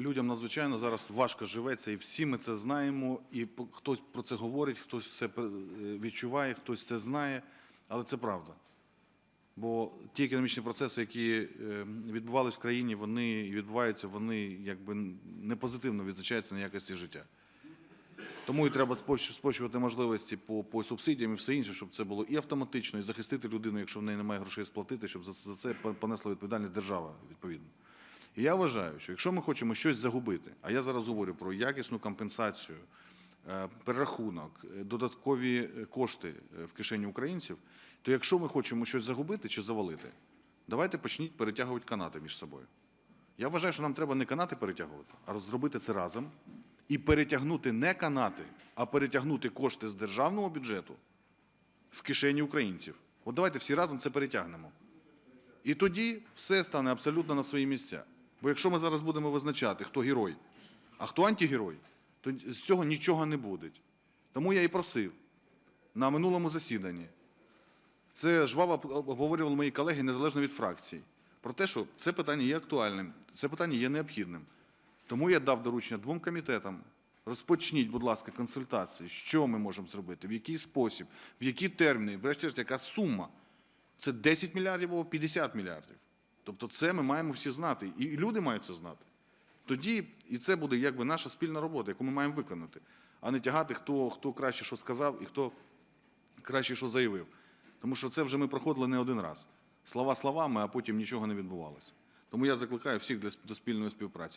людям надзвичайно зараз важко живеться, і всі ми це знаємо. І хтось про це говорить, хтось це е, відчуває, хтось це знає, але це правда. Бо ті економічні процеси, які е, відбувалися в країні, вони відбуваються, вони якби не позитивно відзначаються на якості життя. Тому і треба споч- спрощувати можливості по, по субсидіям і все інше, щоб це було і автоматично, і захистити людину, якщо в неї немає грошей сплатити, щоб за це понесла відповідальність держава відповідно. І я вважаю, що якщо ми хочемо щось загубити, а я зараз говорю про якісну компенсацію, е, перерахунок, е, додаткові е, кошти в кишені українців, то якщо ми хочемо щось загубити чи завалити, давайте почніть перетягувати канати між собою. Я вважаю, що нам треба не канати перетягувати, а зробити це разом і перетягнути не канати, а перетягнути кошти з державного бюджету в кишені українців. От давайте всі разом це перетягнемо. І тоді все стане абсолютно на свої місця. Бо якщо ми зараз будемо визначати, хто герой, а хто антигерой, то з цього нічого не буде. Тому я і просив на минулому засіданні. Це жваво обговорювали мої колеги незалежно від фракцій. Про те, що це питання є актуальним, це питання є необхідним. Тому я дав доручення двом комітетам. Розпочніть, будь ласка, консультації, що ми можемо зробити, в який спосіб, в які терміни, врешті-решт, яка сума. Це 10 мільярдів або 50 мільярдів. Тобто це ми маємо всі знати, і люди мають це знати. Тоді і це буде якби наша спільна робота, яку ми маємо виконати, а не тягати, хто, хто краще що сказав і хто краще що заявив. Тому що це вже ми проходили не один раз. Слова словами, а потім нічого не відбувалося. Тому я закликаю всіх для- до спільної співпраці.